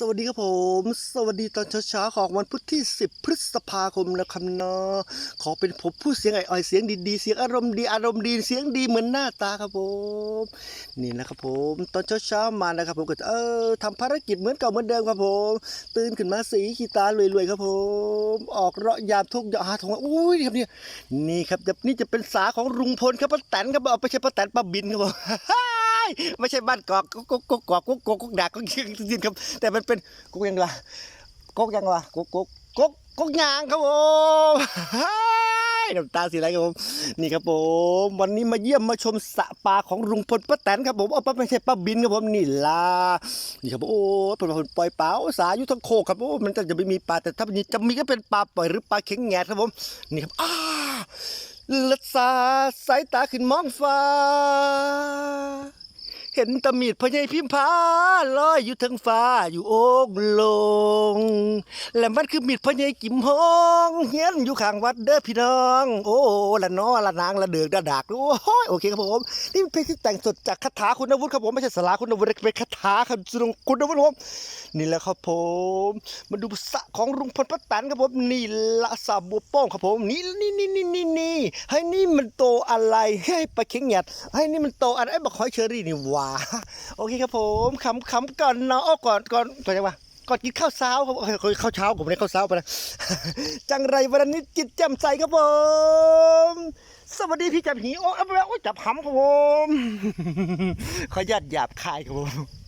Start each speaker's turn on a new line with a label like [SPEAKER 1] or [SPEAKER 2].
[SPEAKER 1] สวัสดีครับผม สวัสดีตอนเช้าๆของวันพุธที่ 10 พฤษภาคมนะครับเนาะขอเป็นผมผู้เสียงอ่อยๆเสียงดีๆเสียงอารมณ์ดีอารมณ์ดีเสียงดีเหมือนหน้าตาครับผม นี่นะครับผมตอนเช้าๆมานะครับผมก็จะเออทำภารกิจเหมือนเก่าเหมือนเดิมครับผม ตื่นขึ้นมาสีขีตารวยๆครับผม ออกเราะยามทุกยาหาทงอุ้ยครับเนี่ยนี่ครับนี่จะเป็นสาของลุงพลครับป้าแตนครับเอาไปใช่ป้าแตนป้าบินครับผม ไม่ใช่บ้านกอกกกกกกอกกกกกกดักกกยินครับ แต่มันเป็นกกยังไงวะกกยังไงวะกกกกกกกยางครับผมน้ำตาสีอะไรครับผมนี่ครับผม วันนี้มาเยี่ยมมาชมสระปลาของลุงพลป้าแตนครับผมเอาป้าไม่ใช่ป้าบินครับผมนี่ล่ะนี่ครับโอ้ปลาปล่อยปลาสาอยู่ทั้งโคครับโอ้มันจะไม่มีปลาแต่ถ้ามันจะมีก็เป็นปลาปล่อยหรือปลาเข็งแงดครับผมนี่ครับอ้าลัดสาสายตาขึ้นมองฟ้า เห็นตะมีดพญายพิมพาลอยอยู่ทั้งฟ้าอยู่โอกลง และมันคือมีดพญายกิมฮองเฮียนอยู่ข้างวัดเด้อพี่น้อง โอ้ละน้อละนางละเดือกละดากโอ้ยโอเคครับผมนี่เป็นเพลงที่แต่งสดจากคาถาคุณวุธครับผมไม่ใช่สลาคุณวุธเป็นคาถาครับคุณวุธครับผมนี่แหละครับผมมาดูสะของลุงพลป้าแตันครับผมนี่ละสาบัวป้องครับผมนี่นี่นี่นี่นี่นี่ให้นี่มันโตอะไรให้ปลาเข็งหยัดให้นี่มันโตอะไรไอ้บักหอยเชอรี่นี่หว่าโอเคครับผมขำขำก่อนเนาะเอาก่อนก่อนก่อนจังวะ ก่อนกินข้าวเช้าครับเอ้ยข้าวเช้าผมไม่ได้ข้าวเช้าไปนะจังไรวันนี้จิตแจ่มใสครับผม สวัสดีพี่จับหีโอ้เอาไปแล้วโอ้ยจับหำครับผมขออนุญาตหยาบคายครับผม